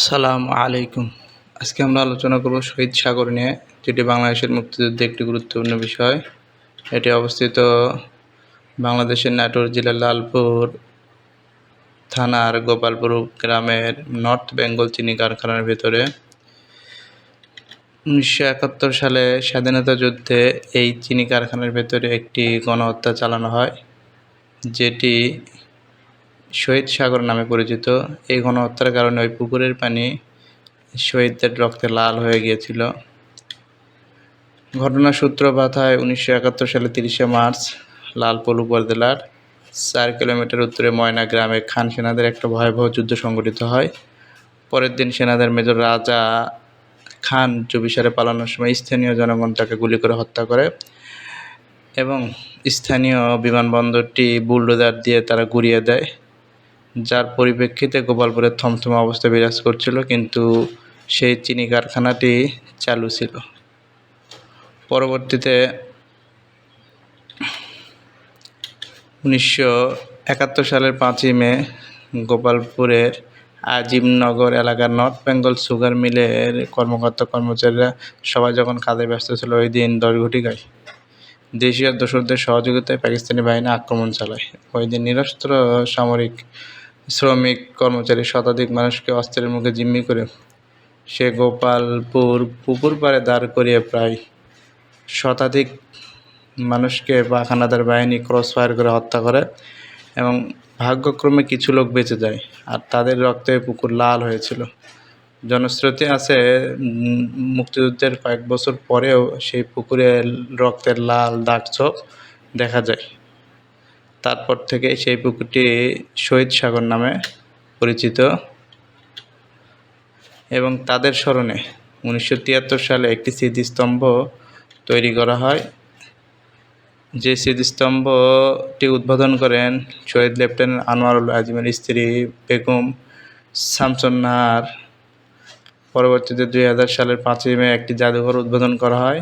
আসসালামু আলাইকুম। আজকে আমরা আলোচনা করব শহীদ সাগর নিয়ে, যেটি বাংলাদেশের মুক্তিযুদ্ধে একটি গুরুত্বপূর্ণ বিষয়। এটি অবস্থিত বাংলাদেশের নাটোর জেলার লালপুর থানার গোপালপুর গ্রামের নর্থ বেঙ্গল চিনি কারখানার ভেতরে। উনিশশো একাত্তর সালে স্বাধীনতা যুদ্ধে এই চিনি কারখানার ভেতরে একটি গণহত্যা চালানো হয়, যেটি শহীদ সাগর নামে পরিচিত। এই গণহত্যার কারণে ওই পুকুরের পানি শহীদদের রক্তে লাল হয়ে গিয়েছিল। ঘটনার সূত্রপাত হয় উনিশশো একাত্তর সালে তিরিশে মার্চ লালপুর উপজেলার চার কিলোমিটার উত্তরে ময়না গ্রামে খান সেনাদের একটা ভয়াবহ যুদ্ধ সংঘটিত হয়। পরের দিন সেনাদের মেজর রাজা খান চবিসারে পালানোর সময় স্থানীয় জনগণ তাকে গুলি করে হত্যা করে এবং স্থানীয় বিমানবন্দরটি বুলডোজার দিয়ে তারা গুড়িয়ে দেয়। যার পরিপ্রেক্ষিতে গোপালপুরের থমথমে অবস্থা বিরাজ করছিল, কিন্তু সেই চিনি কারখানাটি চালু ছিল। পরবর্তীতে উনিশশো একাত্তর সালের পাঁচই মে গোপালপুরের আজিমনগর এলাকার নর্থ বেঙ্গল সুগার মিলের কর্মকর্তা কর্মচারীরা সবাই যখন কাজে ব্যস্ত ছিল, ওই দিন দশ ঘটিকায় দেশীয় দোসরদের সহযোগিতায় পাকিস্তানি বাহিনী আক্রমণ চালায়। ওই দিন নিরস্ত্র সামরিক শ্রমিক কর্মচারী শতাধিক মানুষকে অস্ত্রের মুখে জিম্মি করে সে গোপালপুর পুকুর পাড়ে দাঁড় করিয়ে প্রায় শতাধিক মানুষকে পাখানাদার বাহিনী ক্রস ফায়ার করে হত্যা করে এবং ভাগ্যক্রমে কিছু লোক বেঁচে যায় আর তাদের রক্তে পুকুর লাল হয়েছিল। জনশ্রুতি আছে মুক্তিযুদ্ধের কয়েক বছর পরেও সেই পুকুরে রক্তের লাল দাগ ছোপ দেখা যায়। তারপর থেকে সেই পুকুরটি শহীদ সাগর নামে পরিচিত এবং তাদের স্মরণে উনিশশো তিয়াত্তর সালে একটি স্মৃতিস্তম্ভ তৈরি করা হয়। যে স্মৃতিস্তম্ভটি উদ্বোধন করেন শহীদ লেফটেন্যান্ট আনোয়ারুল আজিমের স্ত্রী বেগম শামসুন্নাহার। পরবর্তীতে দুই হাজার সালের পাঁচই মে একটি জাদুঘর উদ্বোধন করা হয়।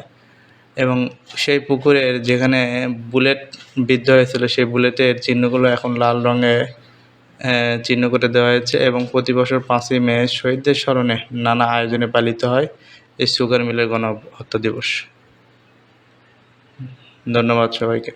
এবং সেই পুকুরের যেখানে বুলেট বিদ্ধ হয়েছিল, সেই বুলেটের চিহ্নগুলো এখন লাল রঙে চিহ্ন করে দেওয়া হয়েছে এবং প্রতি বছর পাঁচই মে শহীদদের স্মরণে নানা আয়োজনে পালিত হয় এই সুগার মিলের গণহত্যা দিবস। ধন্যবাদ সবাইকে।